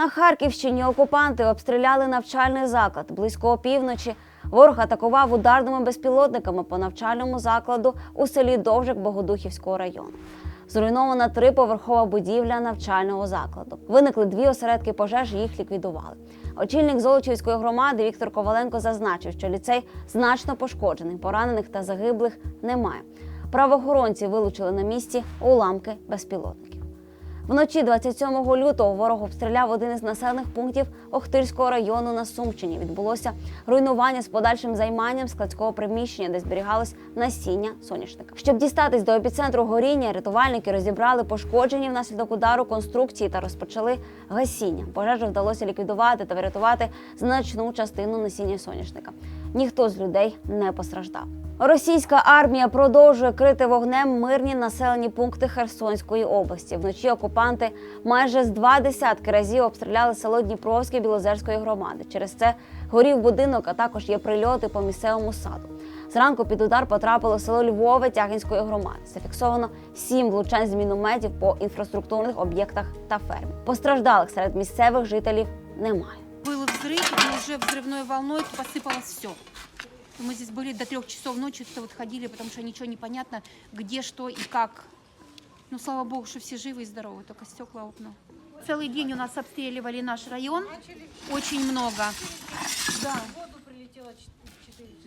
На Харківщині окупанти обстріляли навчальний заклад. Близько опівночі ворог атакував ударними безпілотниками по навчальному закладу у селі Довжик Богодухівського району. Зруйнована триповерхова будівля навчального закладу. Виникли дві осередки пожеж, їх ліквідували. Очільник Золочівської громади Віктор Коваленко зазначив, що ліцей значно пошкоджений, поранених та загиблих немає. Правоохоронці вилучили на місці уламки безпілотників. Вночі 27 лютого ворог обстріляв один із населених пунктів Охтирського району на Сумщині. Відбулося руйнування з подальшим займанням складського приміщення, де зберігалось насіння соняшника. Щоб дістатись до епіцентру горіння, рятувальники розібрали пошкоджені внаслідок удару конструкції та розпочали гасіння. Пожежу вдалося ліквідувати та врятувати значну частину насіння соняшника. Ніхто з людей не постраждав. Російська армія продовжує крити вогнем мирні населені пункти Херсонської області. Вночі окупанти майже з два десятки разів обстріляли село Дніпровське Білозерської громади. Через це горів будинок, а також є прильоти по місцевому саду. Зранку під удар потрапило село Львове Тягінської громади. Зафіксовано сім влучань з мінометів по інфраструктурних об'єктах та фермі. Постраждалих серед місцевих жителів немає. Был взрыв, и уже взрывной волной посыпалось все. Мы здесь были до трех часов ночи, тут вот ходили, потому что ничего не понятно, где, что и как. Ну, слава богу, что все живы и здоровы, только стекла окна. Целый день у нас обстреливали наш район, очень много. Да.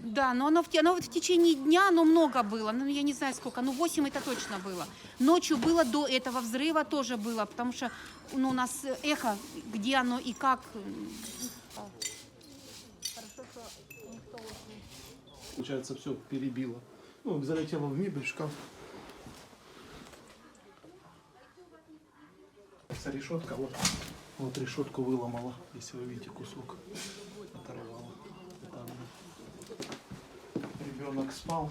Да, но оно, в, оно вот в течение дня, оно много было, ну я не знаю сколько, ну 8 это точно было. Ночью было до этого взрыва тоже было, потому что ну, у нас э, эхо, где оно и как. Получается, все перебило. Ну, залетело в мебель, шкаф. Решетка, вот, вот решетку выломала, если вы видите, кусок оторвала. Так вот. Ребенок спал,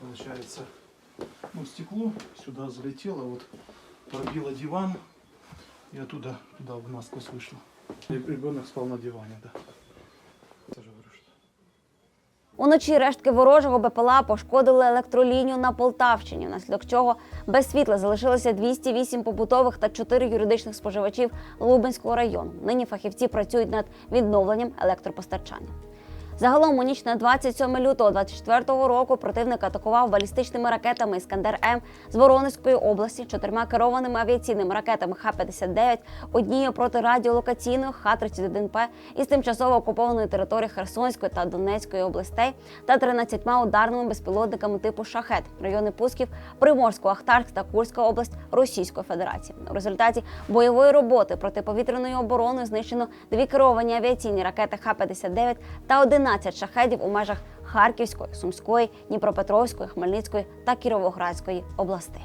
получается, ну, стекло сюда залетело, вот пробило диван и оттуда туда в насквозь вышло. Ребенок спал на диване, да. Уночі рештки ворожого БПЛА пошкодили електролінію на Полтавщині, внаслідок чого без світла залишилося 208 побутових та 4 юридичних споживачів Лубенського району. Нині фахівці працюють над відновленням електропостачання. Загалом у ніч на 27 лютого 24 року противник атакував балістичними ракетами Іскандер М з Воронезької області, чотирма керованими авіаційними ракетами Х-59, однією протирадіолокаційною Х-31П із тимчасово окупованої території Херсонської та Донецької областей та 13 ударними безпілотниками типу Шахет, райони пусків Приморського, Ахтарськ та Курська область Російської Федерації. У результаті бойової роботи протиповітряної оборони знищено дві керовані авіаційні ракети Х-59 та 11 шахедів у межах Харківської, Сумської, Дніпропетровської, Хмельницької та Кіровоградської областей.